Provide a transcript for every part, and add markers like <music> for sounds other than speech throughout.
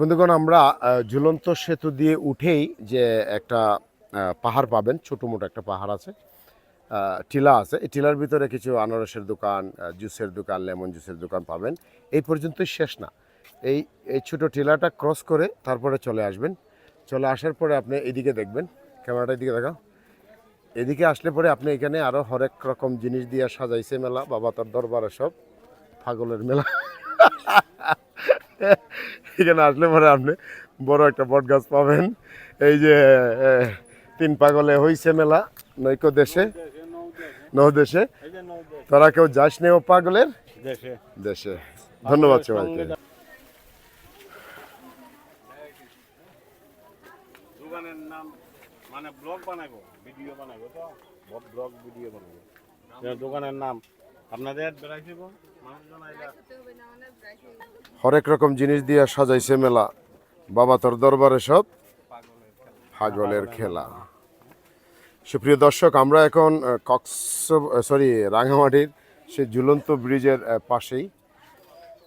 বন্ধুগণ, আমরা ঝুলন্ত সেতু দিয়ে উঠেই যে একটা পাহাড় পাবেন, ছোটো মোটো একটা পাহাড় আছে টিলা আছে। এই টিলার ভিতরে কিছু আনারসের দোকান জুসের দোকান, লেমন জুসের দোকান পাবেন। এই পর্যন্তই শেষ না। এই এই ছোটো টিলাটা ক্রস করে তারপরে চলে আসবেন। চলে আসার পরে আপনি এদিকে দেখবেন। ক্যামেরাটা এদিকে দেখাও। এদিকে আসলে পরে আপনি এখানে আরও হরেক রকম জিনিস দিয়ে সাজাইছে মেলা, বাবা তার দরবারে সব পাগলের মেলা। <laughs> এখানে আসলে পরে আপনি বড় একটা বট গাছ পাবেন। এই যে তিন পাগলে হইছে মেলা নৈক দেশে। নৌ দেশে। তোরা কেউ যাস নে ও পাগলের? দেশে। দেশে। ধন্যবাদ সবাইকে। দোকানের নাম মানে ব্লগ বানাবো ভিডিও বানাবো তো? ব্লগ ভিডিও বানাবো দোকানের নাম। আপনাদের হরেক রকম জিনিস দিয়ে সাজাইছে মেলা। বাবা তোর দরবারে সব পাগলের খেলা। সুপ্রিয় দর্শক আমরা এখন কক্স সরি রাঙামাটির সে ঝুলন্ত ব্রিজের পাশেই।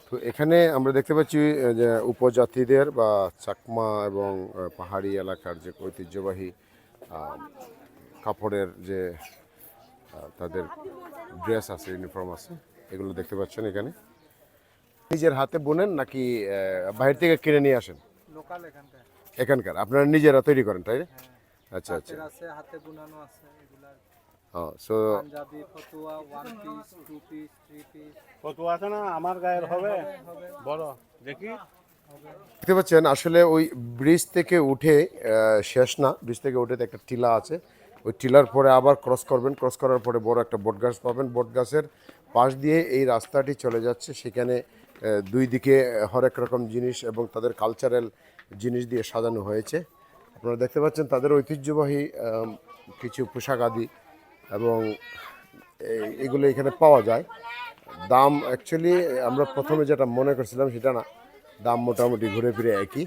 তো এখানে আমরা দেখতে পাচ্ছি যে উপজাতিদের বা চাকমা এবং পাহাড়ি এলাকার যে ঐতিহ্যবাহী কাপড়ের যে তাদের ড্রেস আছে ইউনিফর্ম আছে এগুলো দেখতে পাচ্ছেন এখানে। নিজের হাতে বোনেন নাকি বাইরে থেকে কিনে নিয়ে আসেন? লোকাল এখানকার। এখানকার আপনারা নিজেরা তৈরি করেন তাই না? আচ্ছা আচ্ছা। আছে হাতে বুনানো আছে এগুলার সো পাঞ্জাবি ফতুয়া one piece two piece three piece কত আছে না আমার গায়ের হবে? বড় দেখি। দেখতে পাচ্ছেন আসলে ওই ব্রিজ থেকে উঠে শেষ না ব্রিজ থেকে উঠে একটা টিলা আছে। ওই টিলার পরে আবার ক্রস করবেন ক্রস করার পরে বড় একটা বট গাছ পাবেন। বট গাছের পাশ দিয়ে এই রাস্তাটি চলে যাচ্ছে। সেখানে দুই দিকে হরেক রকম জিনিস এবং তাদের কালচারাল জিনিস দিয়ে সাজানো হয়েছে। আপনারা দেখতে পাচ্ছেন তাদের ঐতিহ্যবাহী কিছু পোশাক আদি এবং এগুলো এখানে পাওয়া যায়। দাম অ্যাকচুয়ালি আমরা প্রথমে যেটা মনে করছিলাম সেটা না, দাম মোটামুটি ঘুরে ফিরে একই।